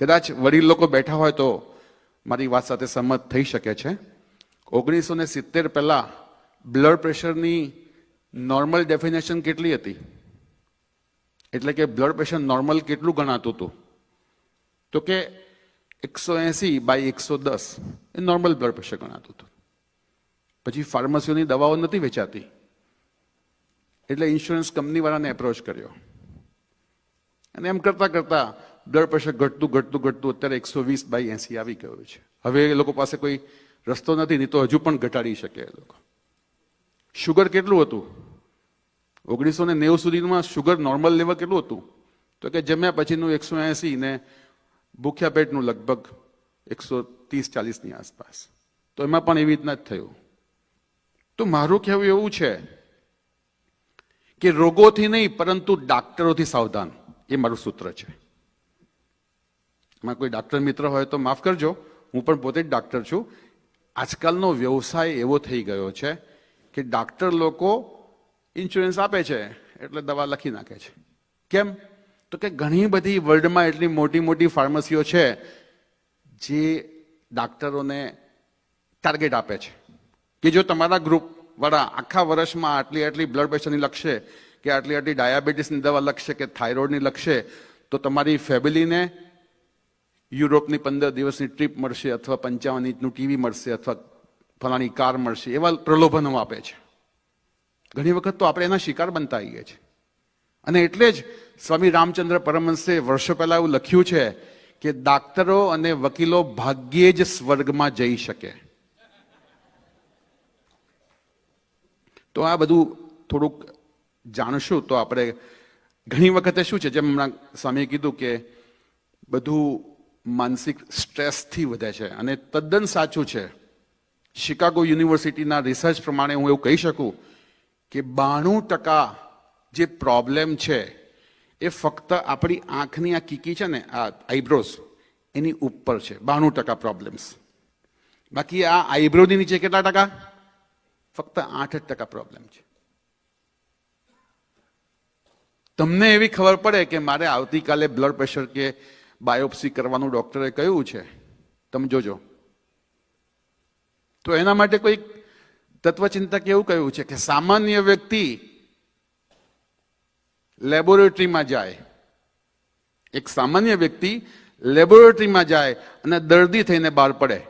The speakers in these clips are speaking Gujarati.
કદાચ વડીલ લોકો બેઠા હોય તો મારી વાત સાથે સંમત થઈ શકે છે. ઓગણીસો ને સિત્તેર પહેલાં બ્લડ પ્રેશરની નોર્મલ ડેફિનેશન કેટલી હતી? એટલે કે બ્લડ પ્રેશર નોર્મલ કેટલું ગણાતું હતું? તો કે એકસો એસી બાય એકસો દસ એ નોર્મલ બ્લડ પ્રેશર ગણાતું હતું. પછી ફાર્મસીઓની દવાઓ નથી વેચાતી. એટલે ઇન્સ્યોરન્સ કંપનીવાળાને એપ્રોચ કર્યો. અને એમ કરતાં કરતા બ્લડ પ્રેશર ઘટતું ઘટતું ઘટતું અત્યારે એકસો વીસ બાય એસી આવી ગયું છે. હવે એ લોકો પાસે કોઈ રસ્તો નથી, નહીં તો હજુ પણ ઘટાડી શકે એ લોકો. શુગર કેટલું હતું? ઓગણીસો ને નેવું સુધીમાં શુગર નોર્મલ લેવલ કેટલું હતું? તો કે જમ્યા પછીનું એકસો એસી ને ભૂખ્યા પેટનું લગભગ એકસો ત્રીસ, ચાલીસની આસપાસ. તો એમાં પણ એવી રીતના જ થયું. તો મારું કહેવું એવું છે કે રોગોથી નહીં, પરંતુ ડાક્ટરોથી સાવધાન. એ મારું સૂત્ર છે. એમાં કોઈ ડાક્ટર મિત્ર હોય તો માફ કરજો, હું પણ પોતે જ ડાક્ટર છું. આજકાલનો વ્યવસાય એવો થઈ ગયો છે કે ડાક્ટર લોકો ઇન્સ્યોરન્સ આપે છે, એટલે દવા લખી નાખે છે. કેમ? તો કે ઘણી બધી વર્લ્ડમાં એટલી મોટી મોટી ફાર્મસીઓ છે જે ડાક્ટરોને ટાર્ગેટ આપે છે. કે જો તમારા ગ્રુપ વાળા આખા વર્ષમાં આટલી આટલી બ્લડ પ્રેશરની લખશે, કે આટલી આટલી ડાયાબિટીસની દવા લખશે, કે થાઇરોઇડની લખશે, તો તમારી ફેમિલીને યુરોપની પંદર દિવસની ટ્રીપ મળશે અથવા પંચાવન ઇંચનું ટીવી મળશે અથવા ફલાણી કાર મળશે, એવા પ્રલોભનો આપે છે. ઘણી વખત તો આપણે એના શિકાર બનતા આવીએ છીએ. અને એટલે જ સ્વામી રામચંદ્ર પરમહંસે વર્ષો પહેલાં એવું લખ્યું છે કે ડાક્ટરો અને વકીલો ભાગ્યે જ સ્વર્ગમાં જઈ શકે. તો આ બધું થોડુંક જાણશું તો આપણે ઘણી વખતે શું છે? જેમ હમણાં સ્વામીએ કીધું કે બધું માનસિક સ્ટ્રેસથી વધે છે અને તદ્દન સાચું છે. શિકાગો યુનિવર્સિટીના રિસર્ચ પ્રમાણે હું એવું કહી શકું કે બાણું ટકા જે પ્રોબ્લેમ છે એ ફક્ત આપણી આંખની આ કીકી છે ને, આ આઈબ્રોઝ એની ઉપર છે. બાણું ટકા પ્રોબ્લેમ્સ બાકી આ આઈબ્રોની નીચે કેટલા ટકા? ફક્ત આઠ જ ટકા પ્રોબ્લેમ છે. તમને એવી ખબર પડે કે મારે આવતીકાલે બ્લડ પ્રેશર કે બાયોપ્સી કરવાનું ડોક્ટરે કહ્યું છે. તમે જોજો. તો એના માટે કોઈ તત્વચિંતક એવું કહ્યું છે કે સામાન્ય વ્યક્તિ લેબોરેટરીમાં જાય. એક સામાન્ય વ્યક્તિ લેબોરેટરીમાં જાય અને દર્દી થઈને બહાર પડે.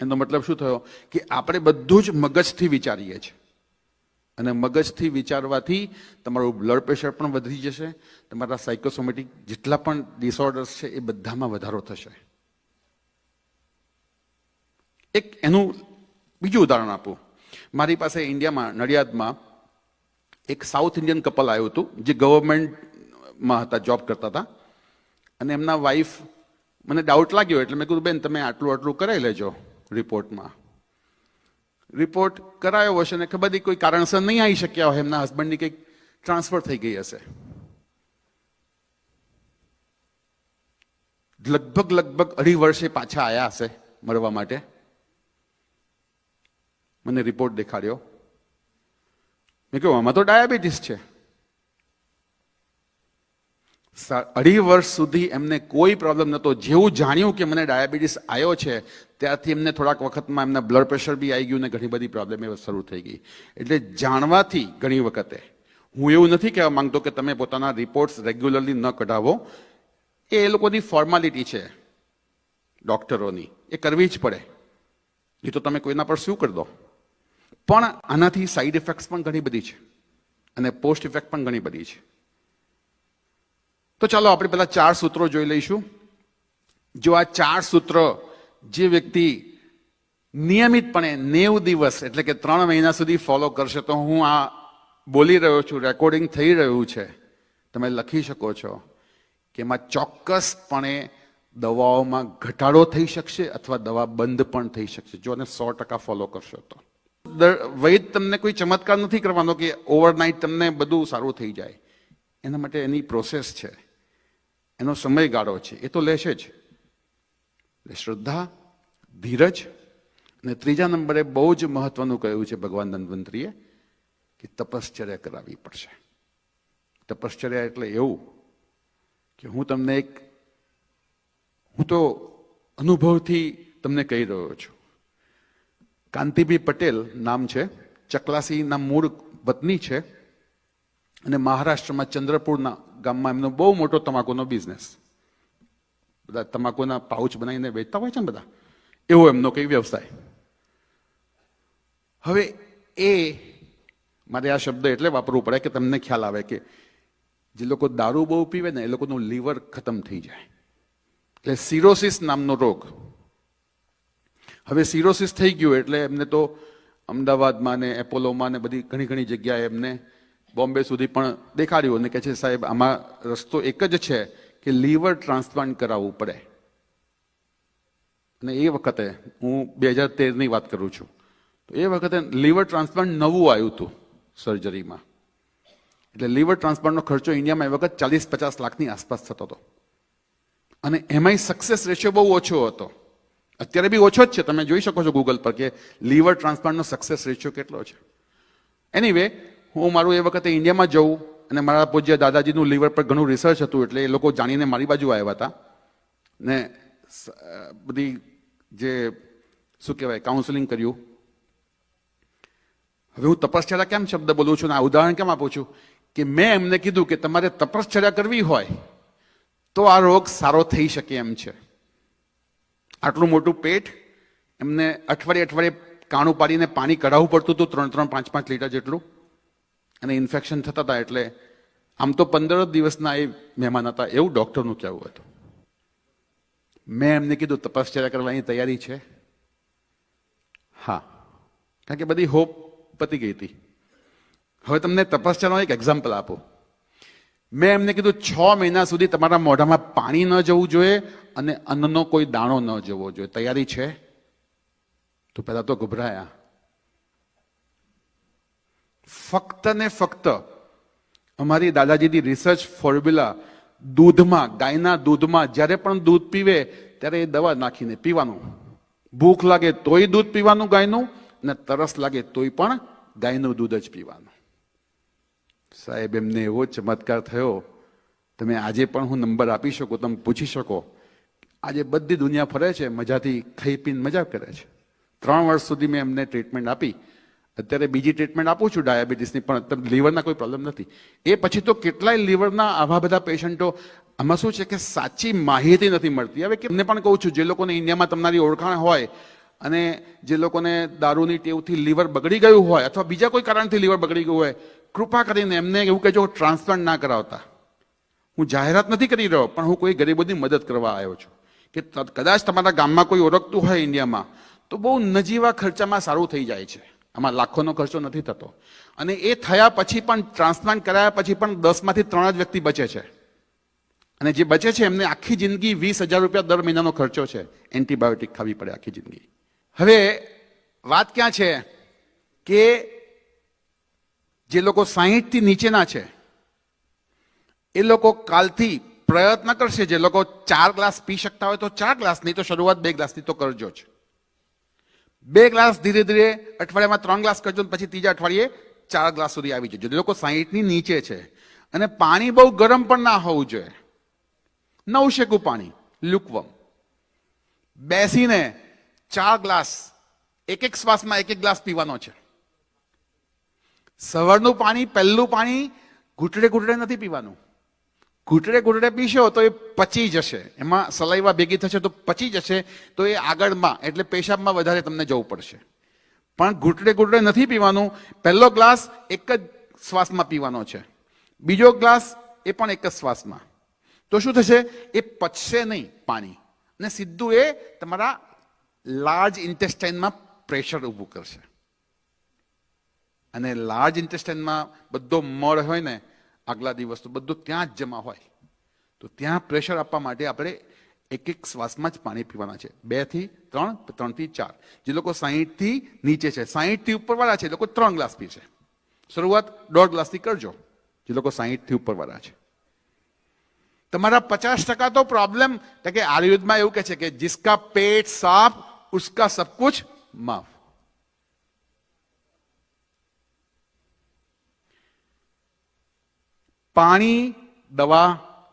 એનો મતલબ શું થયો? કે આપણે બધું જ મગજથી વિચારીએ છીએ. અને મગજથી વિચારવાથી તમારું બ્લડ પ્રેશર પણ વધી જશે, તમારા સાયકોસોમેટિક જેટલા પણ ડિસઓર્ડર્સ છે એ બધામાં વધારો થશે. એક એનું બીજું ઉદાહરણ આપું. મારી પાસે ઇન્ડિયામાં, નડિયાદમાં એક સાઉથ ઇન્ડિયન કપલ આવ્યું હતું, જે ગવર્મેન્ટમાં હતા જોબ કરતા હતા. અને એમના વાઈફ મને ડાઉટ લાગ્યો, એટલે મેં કીધું, બેન, તમે આટલું આટલું કરાવી લેજો રિપોર્ટમાં રિપોર્ટ કરાયો હશે ને ખબર કોઈ કારણસર નહીં આવી શક્યા હોય, એમના હસબન્ડની કંઈક ટ્રાન્સફર થઈ ગઈ હશે. લગભગ લગભગ અઢી વર્ષે પાછા આવ્યા હશે મળવા માટે. મને રિપોર્ટ દેખાડ્યો. મેં કહ્યું આમાં તો ડાયાબિટીસ છે. અઢી વર્ષ સુધી એમને કોઈ પ્રોબ્લેમ નહોતો. જેવું જાણ્યું કે મને ડાયાબિટીસ આવ્યો છે ત્યારથી એમને થોડાક વખતમાં એમના બ્લડ પ્રેશર બી આવી ગયું ને ઘણી બધી પ્રોબ્લેમ એ શરૂ થઈ ગઈ. એટલે જાણવાથી ઘણી વખતે, હું એવું નથી કહેવા માંગતો કે તમે પોતાના રિપોર્ટ્સ રેગ્યુલરલી ન કઢાવો. એ એ લોકોની ફોર્માલિટી છે ડોક્ટરોની એ કરવી જ પડે. એ તો તમે કોઈના પર શું કરી દો પણ આનાથી સાઈડ ઇફેક્ટ્સ પણ ઘણી બધી છે અને પોસ્ટ ઇફેક્ટ પણ ઘણી બધી છે. તો ચાલો આપણે પહેલાં ચાર સૂત્રો જોઈ લઈશું. જો આ ચાર સૂત્ર જે વ્યક્તિ નિયમિતપણે નેવ દિવસ એટલે કે ત્રણ મહિના સુધી ફોલો કરશે તો હું આ બોલી રહ્યો છું રેકોર્ડિંગ થઈ રહ્યું છે, તમે લખી શકો છો કે એમાં ચોક્કસપણે દવાઓમાં ઘટાડો થઈ શકશે અથવા દવા બંધ પણ થઈ શકશે, જો અને સો ટકા ફોલો કરશો તો. વૈદ તમને કોઈ ચમત્કાર નથી કરવાનો કે ઓવરનાઇટ તમને બધું સારું થઈ જાય. એના માટે એની પ્રોસેસ છે. એનો સમયગાળો છે. એ તો લેશે જ. એટલે શ્રદ્ધા, ધીરજ અને ત્રીજા નંબરે બહુ જ મહત્વનું કહ્યું છે ભગવાન ધન્વંતરીએ કે તપશ્ચર્યા કરાવવી પડશે. તપશ્ચર્યા એટલે એવું કે હું તમને એક, હું તો અનુભવથી તમને કહી રહ્યો છું. કાંતિભાઈ પટેલ નામ છે, ચકલાસીના મૂળ વતની છે અને મહારાષ્ટ્રમાં ચંદ્રપુરના ગામમાં એમનો બહુ મોટો તમાકુનો બિઝનેસ બધા તમાકુના પાઉચ બનાવીને વેચતા હોય છે ને બધા? એવો એમનો કંઈ વ્યવસાય. હવે એ, મારે આ શબ્દ એટલે વાપરવું પડે કે તમને ખ્યાલ આવે કે જે લોકો દારૂ બહુ પીવે ને એ લોકોનું લીવર ખતમ થઈ જાય. એટલે સિરોસિસ નામનો રોગ. હવે સિરોસિસ થઈ ગયું એટલે એમને તો અમદાવાદમાં ને એપોલોમાં ને બધી ઘણી ઘણી જગ્યાએ એમને બોમ્બે સુધી પણ દેખાડ્યું અને કહે છે સાહેબ, આમાં રસ્તો એક જ છે. કે લીવર ટ્રાન્સપ્લાન્ટ કરાવવું પડે. અને એ વખતે હું બે હજાર તેરની વાત કરું છું. તો એ વખતે લીવર ટ્રાન્સપ્લાન્ટ નવું આવ્યું હતું સર્જરીમાં. એટલે લીવર ટ્રાન્સપ્લાન્ટનો ખર્ચો ઇન્ડિયામાં એ વખત ચાલીસ પચાસ લાખની આસપાસ થતો હતો. અને એમાંય સક્સેસ રેશિયો બહુ ઓછો હતો. અત્યારે બી ઓછો જ છે. તમે જોઈ શકો છો ગૂગલ પર કે લીવર ટ્રાન્સપ્લાન્ટનો સક્સેસ રેશિયો કેટલો છે. એનીવે હું મારું એ વખતે ઇન્ડિયામાં જવું અને મારા પૂજ્ય દાદાજીનું લીવર પર ઘણું રિસર્ચ હતું એટલે એ લોકો જાણીને મારી બાજુ આવ્યા હતા. ને બધી જે, શું કહેવાય કાઉન્સેલિંગ કર્યું. હવે હું તપશ્ચર્યા કેમ શબ્દ બોલું છું ને આ ઉદાહરણ કેમ આપું છું? કે મેં એમને કીધું કે તમારે તપશ્ચર્યા કરવી હોય તો આ રોગ સારો થઈ શકે એમ છે. આટલું મોટું પેટ, એમને અઠવાડિયે અઠવાડિયે કાણું પાડીને પાણી કઢાવવું પડતું હતું, ત્રણ ત્રણ, પાંચ પાંચ લીટર જેટલું. અને ઇન્ફેક્શન થતા હતા એટલે આમ તો પંદર દિવસના એ મહેમાન હતા, એવું ડૉક્ટરનું કહેવું હતું. મેં એમને કીધું તપાસચર્યા કરવાની તૈયારી છે? હા. કારણ કે બધી હોપ પતી ગઈ હતી. હવે તમને તપશ્ચર્યાનો એક એક્ઝામ્પલ આપો. મેં એમને કીધું, છ મહિના સુધી તમારા મોઢામાં પાણી ન જવું જોઈએ અને અન્નનો કોઈ દાણો ન જવો જોઈએ. તૈયારી છે? તો પહેલાં તો ગભરાયા. ફક્ત ને ફક્ત અમારી દાદાજીની રિસર્ચ ફોર્મ્યુલા દૂધમાં, ગાયના દૂધમાં જ્યારે પણ દૂધ પીવે, ત્યારે એ દવા નાખીને પીવાનું. ભૂખ લાગે તોય દૂધ પીવાનું ગાયનું અને તરસ લાગે તોય પણ ગાયનું દૂધ જ પીવાનું. સાહેબ, એમને એવો ચમત્કાર થયો. તમે આજે પણ હું નંબર આપી શકો, તમે પૂછી શકો. આજે બધી દુનિયા ફરે છે, મજાથી ખાઈ પીને મજા કરે છે. ત્રણ વર્ષ સુધી મેં એમને ટ્રીટમેન્ટ આપી. અત્યારે બીજી ટ્રીટમેન્ટ આપું છું ડાયાબિટીસની, પણ લીવરના કોઈ પ્રોબ્લેમ નથી. એ પછી તો કેટલાય લીવરના આવા બધા પેશન્ટો, આમાં શું છે કે સાચી માહિતી નથી મળતી. હવે કે પણ કહું છું, જે લોકોને ઇન્ડિયામાં તમારી ઓળખાણ હોય અને જે લોકોને દારૂની ટેવથી લીવર બગડી ગયું હોય અથવા બીજા કોઈ કારણથી લીવર બગડી ગયું હોય, કૃપા કરીને એમને એવું કહેજો, ટ્રાન્સપ્લાન્ટ ના કરાવતા. હું જાહેરાત નથી કરી રહ્યો, પણ હું કોઈ ગરીબોની મદદ કરવા આવ્યો છું. કે કદાચ તમારા ગામમાં કોઈ ઓળખતું હોય ઇન્ડિયામાં, તો બહુ નજીવા ખર્ચામાં સારું થઈ જાય છે. આમાં લાખોનો ખર્ચો નથી થતો. અને એ થયા પછી પણ, ટ્રાન્સપ્લાન્ટ કરાયા પછી પણ દસમાંથી ત્રણ જ વ્યક્તિ બચે છે. અને જે બચે છે, એમને આખી જિંદગી વીસ હજાર રૂપિયા દર મહિનાનો ખર્ચો છે. એન્ટીબાયોટિક ખાવી પડે આખી જિંદગી. હવે, વાત ક્યાં છે? કે જે લોકો સાહીઠથી નીચેના છે, એ લોકો કાલથી પ્રયત્ન કરશે, જે લોકો ચાર ગ્લાસ પી શકતા હોય તો ચાર ગ્લાસ, નહીં તો શરૂઆત બે ગ્લાસની તો કરજો જ. બે ગ્લાસ ધીરે ધીરે અઠવાડિયામાં ત્રણ ગ્લાસ કરજો પછી ત્રીજા અઠવાડિયે ચાર ગ્લાસ સુધી આવી જજો. લોકો સાહીઠની નીચે છે અને પાણી બહુ ગરમ પણ ના હોવું જોઈએ. નવશેકું પાણી, લુકવમ. બેસીને ચાર ગ્લાસ, એક એક શ્વાસમાં એક એક ગ્લાસ પીવાનો છે. સવારનું પાણી, પહેલું પાણી ઘૂંટડે ઘૂંટડે નથી પીવાનું. ઘૂંટડે ઘૂંટડે પીશો તો એ પચી જશે. એમાં સલાઈવા ભેગી થશે તો પચી જશે, તો એ આગળમાં, એટલે પેશાબમાં વધારે તમને જવું પડશે. પણ ઘૂંટડે ઘૂંટડે નથી પીવાનું. પહેલો ગ્લાસ એક જ શ્વાસમાં પીવાનો છે. બીજો ગ્લાસ એ પણ એક જ શ્વાસમાં. તો શું થશે? એ પચશે નહીં પાણી. અને સીધું એ તમારા લાર્જ ઇન્ટેસ્ટાઇનમાં પ્રેશર ઊભું કરશે. અને લાર્જ ઇન્ટેસ્ટાઇનમાં બધો મળ હોય ને આગલા દિવસ તો બધું ત્યાં જ જમા હોય. તો ત્યાં પ્રેશર આપવા માટે આપણે એક એક શ્વાસમાં જ પાણી પીવાના છે. બેથી ત્રણ ત્રણથી ચાર. જે લોકો સાહીઠથી નીચે છે, સાહીઠથી ઉપરવાળા છે, એ લોકો ત્રણ ગ્લાસ પીશે શરૂઆત દોઢ ગ્લાસથી કરજો. જે લોકો સાહીઠથી ઉપરવાળા છે. તમારા પચાસ ટકા તો પ્રોબ્લેમ કે આયુર્વેદમાં એવું કહે છે કે, જિસકા પેટ સાફ, ઉસકા સબ કુછ માફ. પાણી દવા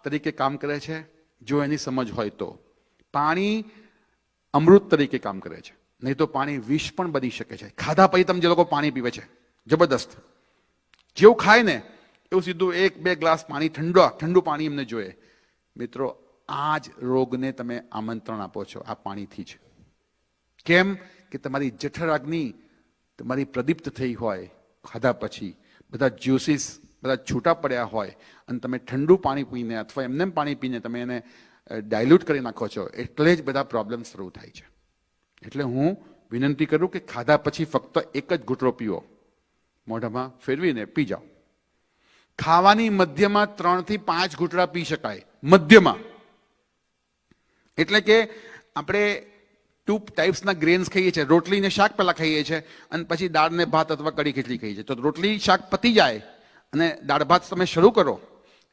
તરીકે કામ કરે છે, જો એની સમજ હોય તો. પાણી અમૃત તરીકે કામ કરે છે, નહીં તો પાણી વિષ પણ બની શકે છે. ખાધા પછી તમે જે લોકો પાણી પીવે છે, જબરદસ્ત. જેવું ખાય ને, એવું સીધું એક, બે ગ્લાસ પાણી ઠંડુ ઠંડુ પાણી એમને જોઈએ. મિત્રો, આ જ રોગને તમે આમંત્રણ આપો છો, આ પાણીથી જ. કેમ કે તમારી જઠરાગ્નિ તમારી પ્રદીપ્ત થઈ હોય, ખાધા પછી. બધા જ્યુસીસ બધા છૂટા પડ્યા હોય અને તમે ઠંડુ પાણી પીને અથવા એમને પાણી પીને તમે એને ડાયલ્યુટ કરી નાખો છો, એટલે જ બધા પ્રોબ્લેમ શરૂ થાય છે. એટલે હું વિનંતી કરું કે ખાધા પછી ફક્ત એક જ ઘૂંટડો પીવો. મોઢામાં ફેરવીને પી જાઓ. ખાવાની મધ્યમાં ત્રણથી પાંચ ઘૂંટડા પી શકાય. મધ્યમાં. એટલે કે આપણે ટુ ટાઈપ્સના ગ્રેન્સ ખાઈએ છીએ. રોટલીને શાક પહેલાં ખાઈએ છીએ અને પછી દાળને ભાત અથવા કઢી ખીચડી ખાઈએ છીએ. તો રોટલી શાક પતી જાય અને દાળ ભાત તમે શરૂ કરો,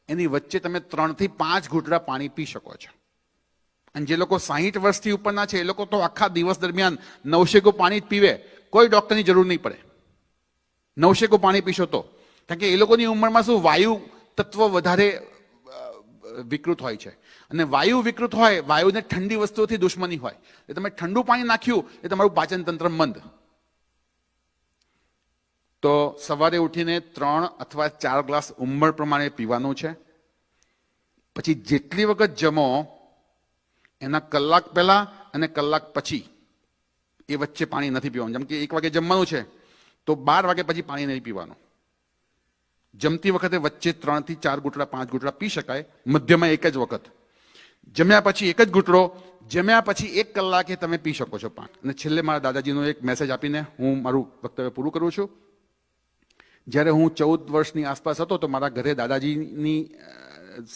એની વચ્ચે તમે ત્રણથી પાંચ ઘૂંટડા પાણી પી શકો છો. અને જે લોકો સાહીઠ વર્ષથી ઉપરના છે, એ લોકો તો આખા દિવસ દરમિયાન નવશેકો પાણી જ પીવે. કોઈ ડૉક્ટરની જરૂર નહીં પડે. નવશેકો પાણી પીશો તો. કારણ કે એ લોકોની ઉંમરમાં શું, વાયુ તત્વ વધારે વિકૃત હોય છે. અને વાયુ વિકૃત હોય, વાયુને ઠંડી વસ્તુઓથી દુશ્મની હોય. એટલે તમે ઠંડુ પાણી નાખ્યું, એ તમારું પાચન તંત્ર મંદ. તો સવારે ઉઠીને ત્રણ અથવા ચાર ગ્લાસ ઉંમર પ્રમાણે પીવાનું છે. પછી જેટલી વખત જમો, એના કલાક પહેલા અને કલાક પછી એ વચ્ચે પાણી નથી પીવાનું. જેમ કે એક વાગે જમવાનું છે, તો બાર વાગે પછી પાણી નહીં પીવાનું. જમતી વખતે વચ્ચે ત્રણથી ચાર ઘૂંટડા પાંચ ઘૂંટડા પી શકાય, મધ્યમાં એક જ વખત. જમ્યા પછી એક જ ઘૂંટડો જમ્યા પછી એક કલાકે તમે પી શકો છો પાણી. અને છેલ્લે મારા દાદાજીનો એક મેસેજ આપીને હું મારું વક્તવ્ય પૂરું કરું છું. જ્યારે હું ચૌદ વર્ષની આસપાસ હતો તો મારા ઘરે દાદાજીની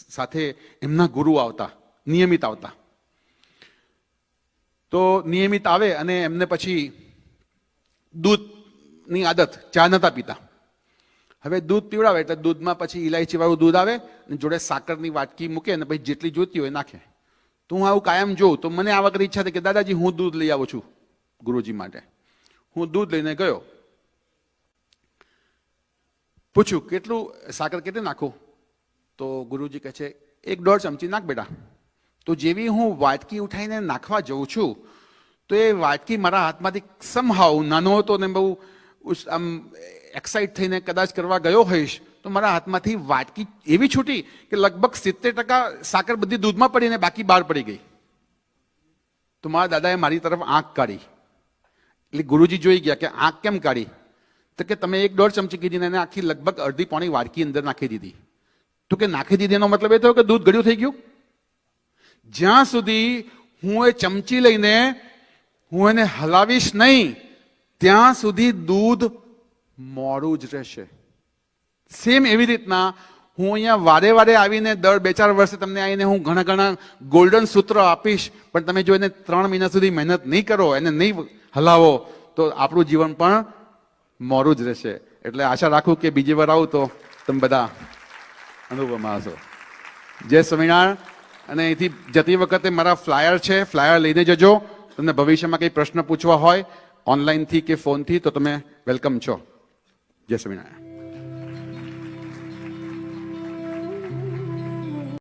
સાથે એમના ગુરુ આવતા, નિયમિત આવતા. તો નિયમિત આવે અને એમને પછી દૂધની આદત, ચા નતા પીતા. હવે દૂધ પીવડાવે એટલે દૂધમાં પછી ઇલાયચીવાળું દૂધ આવે અને જોડે સાકરની વાટકી મૂકે અને પછી જેટલી જોઈતી હોય નાખે. તો હું આવું કાયમ જોઉં. તો મને આ વખતે ઈચ્છા થઈ કે દાદાજી, હું દૂધ લઈ આવું છું ગુરુજી માટે. હું દૂધ લઈને ગયો. પૂછ્યું, કેટલું સાકર કેટલી નાખું? તો ગુરુજી કહે છે, એક દોઢ ચમચી નાખ બેટા. તો જેવી હું વાટકી ઉઠાઈને નાખવા જઉં છું, તો એ વાટકી મારા હાથમાંથી સમહાવ નાનો હતો ને બહુ આમ એક્સાઇટ થઈને કદાચ કરવા ગયો હોઈશ, તો મારા હાથમાંથી વાટકી એવી છૂટી કે લગભગ સિત્તેર ટકા સાકર બધી દૂધમાં પડીને બાકી બહાર પડી ગઈ. તો મારા દાદાએ મારી તરફ આંખ કાઢી. એટલે ગુરુજી જોઈ ગયા કે આંખ કેમ કાઢી? તો કે તમે એક દોઢ ચમચી કીધી એને આખી લગભગ અડધી પોણી વાડકી અંદર નાખી દીધી. તો કે નાખી દીધી એનો મતલબ એ થયો કે દૂધ ગળ્યું થઈ ગયું? જ્યાં સુધી હું એ ચમચી લઈને હું એને હલાવીશ નહીં, ત્યાં સુધી દૂધ મોડું જ રહેશે. સેમ એવી રીતના હું અહીંયા વારે વારે આવીને દર બે ચાર વર્ષે તમને આવીને હું ઘણા ઘણા ગોલ્ડન સૂત્ર આપીશ, પણ તમે જો એને ત્રણ મહિના સુધી મહેનત નહીં કરો, એને નહીં હલાવો, તો આપણું જીવન પણ મોરું જ રહેશે. એટલે આશા રાખું કે બીજી વાર આવું તો તમે બધા અનુભવમાં હશો. જય સ્વામિનારાયણ. અને અહીંથી જતી વખતે મારા ફ્લાયર છે, ફ્લાયર લઈને જજો. તમને ભવિષ્યમાં કંઈ પ્રશ્ન પૂછવા હોય, ઓનલાઈનથી કે ફોનથી, તો તમે વેલકમ છો. જય સ્વામિનારાયણ.